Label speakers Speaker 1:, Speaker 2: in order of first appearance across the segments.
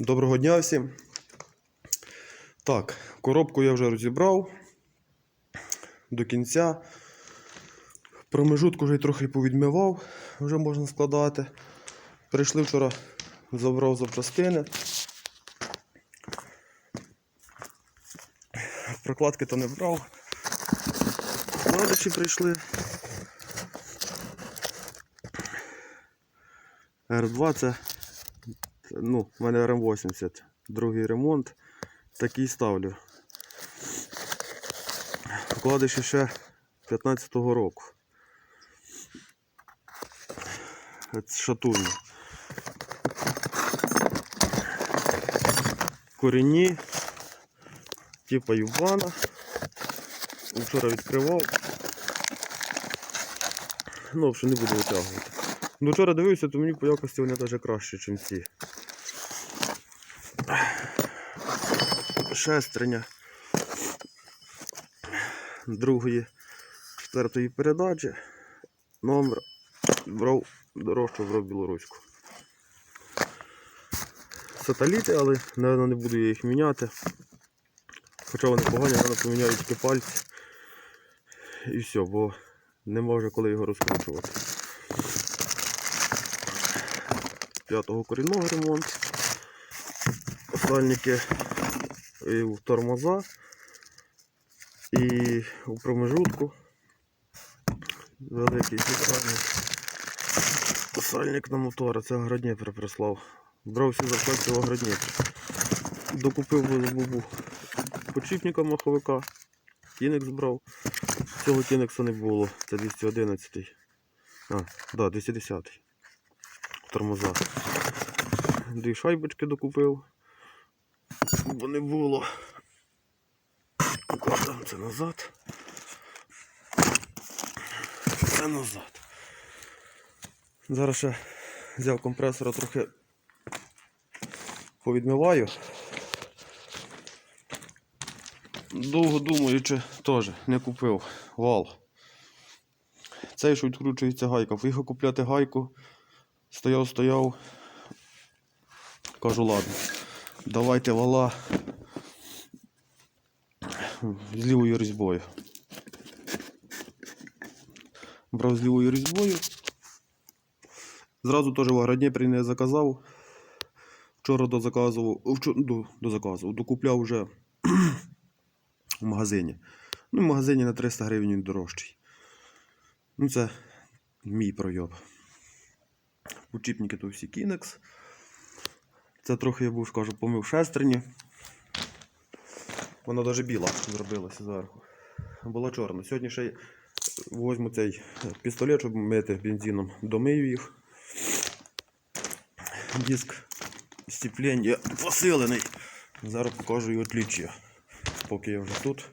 Speaker 1: Доброго дня всім. Так, коробку я вже розібрав до кінця. Промежутку вже й трохи повідмивав, вже можна складати. Прийшли вчора, забрав запчастини. Прокладки то не брав. Вкладиші прийшли. R2 це ну, в мене РМ-80, другий ремонт. Такий ставлю. Вкладиші ще 15-го року. Це шатунні. Корінні, типа Юбана. Вчора відкривав. Ну, вже не буду витягувати. Ну, вчора дивився, то мені по якості вони навіть краще, ніж ці. Шестерня другої, четвертої передачі. Номер брав дорожче брав білоруську. Сателіти, але, напевно, не буду я їх міняти. Хоча вони погані, треба поміняю тільки пальці. І все, бо нема вже коли його розкручувати. П'ятого корінного ремонт. Сальники в тормоза і у промежутку великий сальник. Сальник на мотори, це Агродніпр прислав. Брав всі зарплати в Агродніпр. Докупив бубу почіпника маховика, кінекс брав. Цього кінекса не було, це 211. А, да, 210. Тормоза. Дві шайбочки докупив. Бо не було. Кладемо це назад. Це назад. Зараз ще взяв компресора трохи повідмиваю. Довго думаючи, теж не купив вал. Цей, що відкручується гайка. Поїхав купляти гайку. Стояв, стояв. Кажу, ладно. Давайте вала з лівою різьбою. Брав з лівою різьбою. Зразу теж в Агродніпрі не заказав. Вчора дозаказував, вчора, до, дозаказував, докупляв вже в магазині. Ну, в магазині на 300 гривень дорожчий. Ну, це мій пройоб. Учіпники то всі Kinex. Це трохи я був, скажу, помив шестерні. Вона навіть біла зробилася зверху. Була чорна. Сьогодні ще возьму цей пістолет, щоб мити бензином. Домию їх. Диск сцеплення посилений. Зараз покажу його отличия. Поки я вже тут.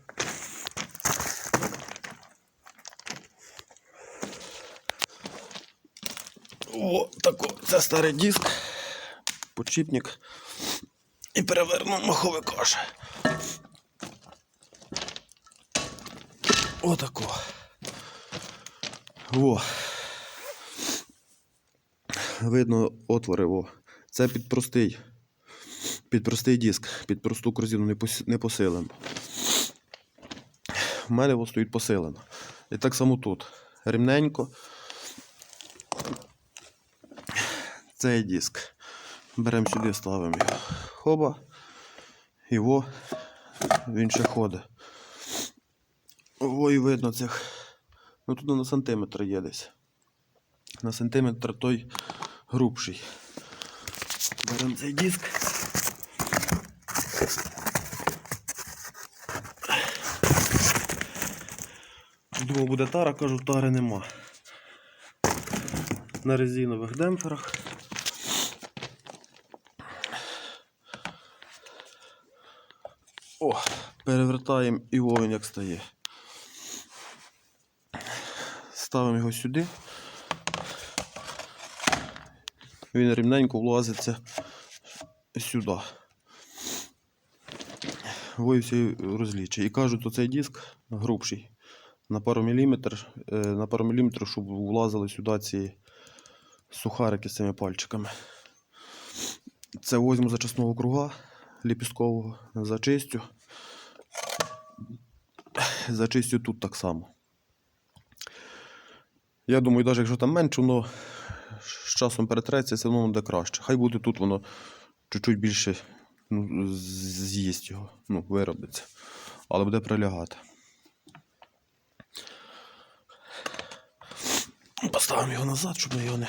Speaker 1: О, тако, це старий диск, подшипник і перевернув маховика ще. Отако. Во. Видно отвори, во. Це під простий. Під простий диск, під просту корзину не, пос... не посилено. В мене во стоїть посилено. І так само тут. Рівненько. Цей диск. Беремо сюди, ставимо його. Хоба. Його він ще ходить. Ой, видно цих. Ну тут на сантиметр є десь. На сантиметр той грубший. Беремо цей диск. Думав, буде тара, кажу, тари нема. На резинових демпферах. О, перевертаємо і вогонь як стає. Ставимо його сюди. Він рівненько влазиться сюди. Вой всі розлічі. І кажуть, оцей диск грубший. На пару міліметр, е, на пару міліметрів, щоб влазили сюди ці сухарики з цими пальчиками. Це возьму зачисного круга ліпісткового, зачистю. Зачистю тут так само. Я думаю, навіть якщо там менше, воно з часом перетреться, все одно буде краще. Хай буде тут воно чуть-чуть більше ну, з'їсть його, ну, виробиться. Але буде прилягати. Поставимо його назад, щоб ми його не,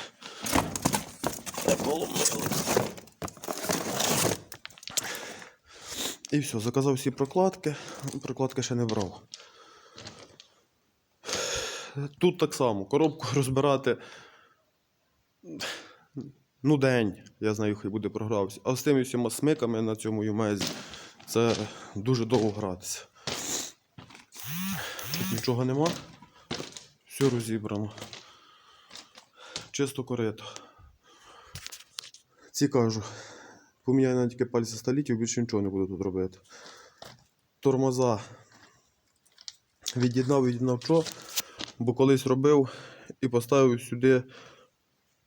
Speaker 1: поломили. І все, заказав всі прокладки. Прокладки ще не брав. Тут так само, коробку розбирати. Ну, день, я знаю, хай буде програвся. А з тими всіма смиками на цьому юмезі це дуже довго гратися. Тут нічого нема. Все розібрано. Чисто корито. Ці кажу. Поміняю навіть тільки пальці століття, більше нічого не буду тут робити. Тормоза. Від'єднав, від'єднав що, бо колись робив і поставив сюди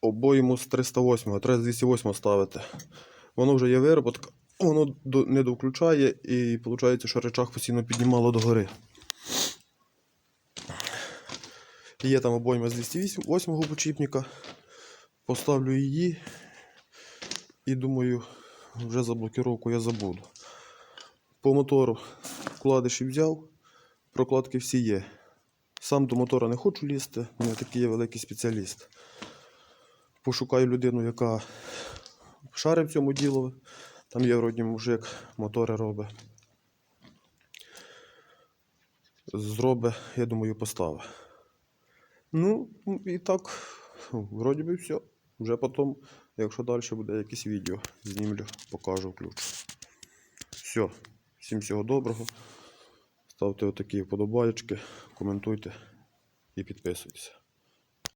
Speaker 1: обойму з 308, треба з 208 ставити. Воно вже є вироботка, воно не довключає і виходить, що речах постійно піднімало догори. Є там обойма з 208 почіпника. Поставлю її і думаю, вже за блокировку я забуду. По мотору вкладиші взяв, прокладки всі є. Сам до мотора не хочу лізти, не такий я великий спеціаліст. Пошукаю людину, яка шарить в цьому діло. Там є вроді мужик, мотори робить. Зробить, я думаю, поставить. Ну, і так, вроді би все. Вже потім, якщо далі буде якесь відео, знімлю, покажу, включу. Все. Всім всього доброго. Ставте отакі вподобайки, коментуйте і підписуйтесь.